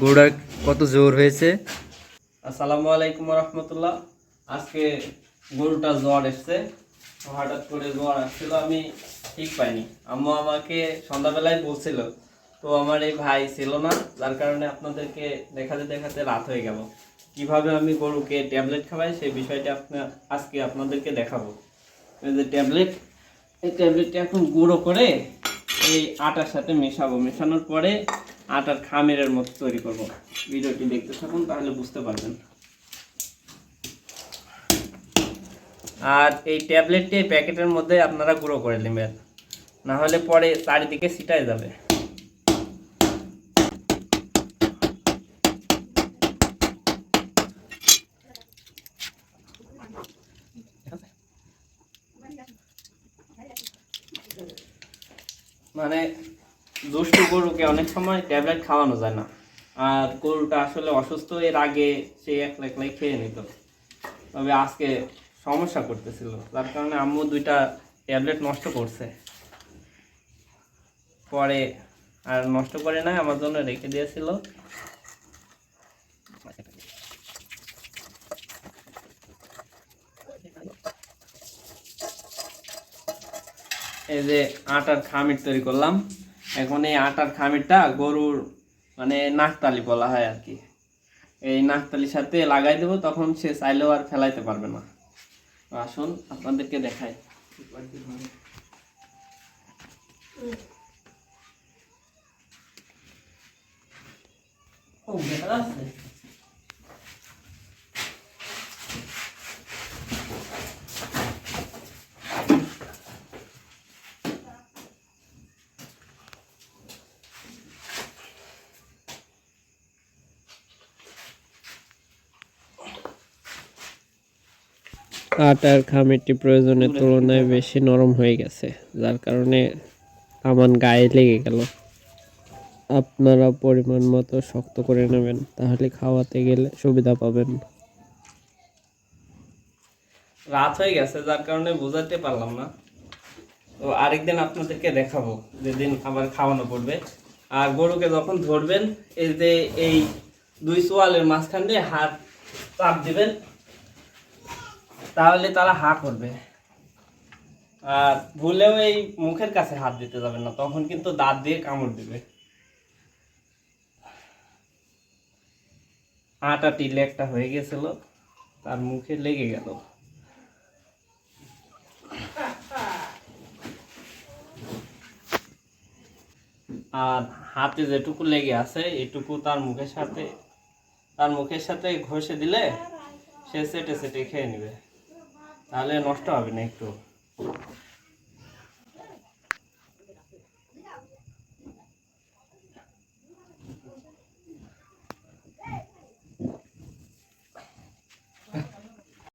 গরুটা কত জোর হয়েছে? আসসালামু আলাইকুম রহমতুল্লাহ। আজকে গরুটা জ্বর এসছে। হঠাৎ করে জ্বর আসছিল, আমি ঠিক পাইনি। আম্মু আমাকে সন্ধ্যাবেলায় বলছিল, তো আমার এই ভাই ছিল না, যার কারণে আপনাদেরকে দেখাতে দেখাতে রাত হয়ে গেল। কীভাবে আমি গরুকে ট্যাবলেট খাওয়াই, সেই বিষয়টা আপনার আজকে আপনাদেরকে দেখাবো। এই যে ট্যাবলেট, এই ট্যাবলেটটা এখন গুঁড়ো করে এই আটার সাথে মেশাবো। মেশানোর পরে আটার খামিরের মতো তৈরি করব। ভিডিওটি দেখতে থাকুন, তাহলে বুঝতে পারবেন। আর এই ট্যাবলেটটি এই প্যাকেটের মধ্যে আপনারা গুঁড়ো করে নেবেন। না হলে পরে চারিদিকে ছিটায় যাবে। মানে দুষ্টু গরুকে অনেক সময় ট্যাবলেট খাওয়ানো যায় না। আর গরুটা আসলে অসুস্থ এর আগে সে একলা একলাই খেয়ে নিত। তবে আজকে সমস্যা করতেছিল। তার কারণে আম্মু দুইটা ট্যাবলেট নষ্ট করছে। পরে আর নষ্ট করে না আমার জন্য রেখে দিয়েছিল। এই যে আটার খামির তৈরি করলাম। এখন এই আটার খামিরটা গরুর মানে নাকতালি বলা হয় আর কি। এই নাকতালির সাথে লাগাই দেবো, তখন সে চাইলেও আর ফেলাইতে পারবে না। আসুন, আপনাদেরকে দেখাই। ও দেখা যাচ্ছে আটার খামিরটি প্রয়োজনের তুলনায় বেশি নরম হয়ে গেছে যার কারণে আমার গায়ে লেগে গেল। আপনারা পরিমাণ মতো শক্ত করে নেবেন তাহলে খাওয়াতে গেলে সুবিধা পাবেন। রাত হয়ে গেছে যার কারণে বোঝাতে পারলাম না। তো আরেকদিন আপনাদেরকে দেখাবো যেদিন আবার খাওয়ানো পড়বে। আর গরুকে যখন ধরবেন এই যে এই দুই সোয়ালের মাঝখান দিয়ে হাত চাপ দিবেন তাহলে তারা হা করবে। আর ভুলেও এই মুখের কাছে হাত দিতে যাবেন না, তখন কিন্তু দাঁত দিয়ে কামড় দিবে। আটা টিলে একটা হয়ে গেছিল, তার মুখে লেগে গেল। আর হাতে যেটুকু লেগে আছে, এটুকু তার মুখের সাথে, তার মুখের সাথে ঘষে দিলে সে সেটে সেটে খেয়ে নেবে। তাহলে নষ্ট হবে না একটু।